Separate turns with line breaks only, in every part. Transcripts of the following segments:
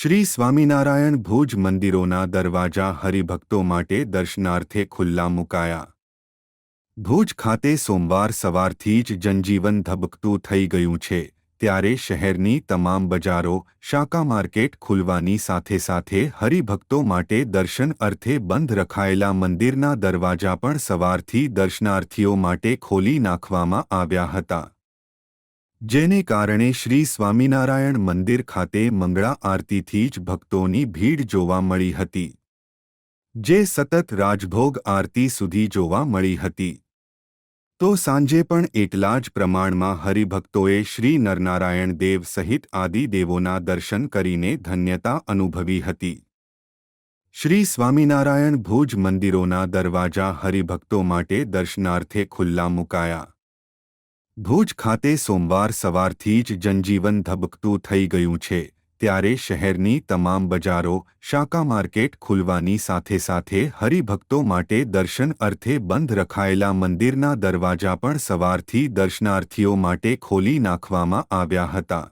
શ્રી સ્વામિનારાયણ ભુજ મંદિરોના દરવાજા હરિભક્તો માટે દર્શનાર્થે ખુલ્લા મુકાયા. ભુજ ખાતે સોમવાર સવારથી જ જનજીવન ધબકતું થઈ ગયું છે, ત્યારે શહેરની તમામ બજારો શાકા માર્કેટ ખુલવાની સાથે સાથે હરિભક્તો માટે દર્શન અર્થે બંધ રખાયેલા મંદિરના દરવાજા પણ સવારથી દર્શનાર્થીઓ માટે ખોલી નાખવામાં આવ્યા હતા. જેને કારણે શ્રી સ્વામિનારાયણ મંદિર ખાતે મંગળા આરતીથી જ ભક્તોની ભીડ જોવા મળી હતી. જે સતત રાજભોગ આરતી સુધી જોવા મળી હતી. તો સાંજે પણ એટલા જ પ્રમાણમાં હરિભક્તોએ શ્રી નરનારાયણ દેવ સહિત આદિદેવોના દર્શન કરીને ધન્યતા અનુભવી હતી. શ્રી સ્વામિનારાયણ ભુજ મંદિરોના દરવાજા હરિભક્તો માટે દર્શનાર્થે ખુલ્લા મુકાયા. ભુજ ખાતે સોમવાર સવારથી જ જનજીવન ધબકતું થઈ ગયું છે, ત્યારે શહેરની તમામ બજારો શાકા માર્કેટ ખુલવાની સાથે સાથે હરિભક્તો માટે દર્શન અર્થે બંધ રખાયેલા મંદિરના દરવાજા પણ સવારથી દર્શનાર્થીઓ માટે ખોલી નાખવામાં આવ્યા હતા.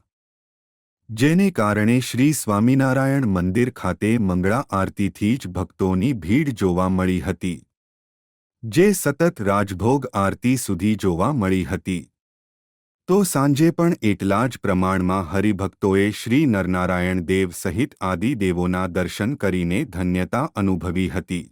જેને કારણે શ્રી સ્વામિનારાયણ મંદિર ખાતે મંગળા આરતીથી જ ભક્તોની ભીડ જોવા મળી હતી. જે સતત રાજભોગ આરતી સુધી જોવા મળી હતી. તો સાંજે પણ એટલા જ પ્રમાણમાં હરિભક્તોએ શ્રી નરનારાયણ દેવ સહિત આદિદેવોના દર્શન કરીને ધન્યતા અનુભવી હતી.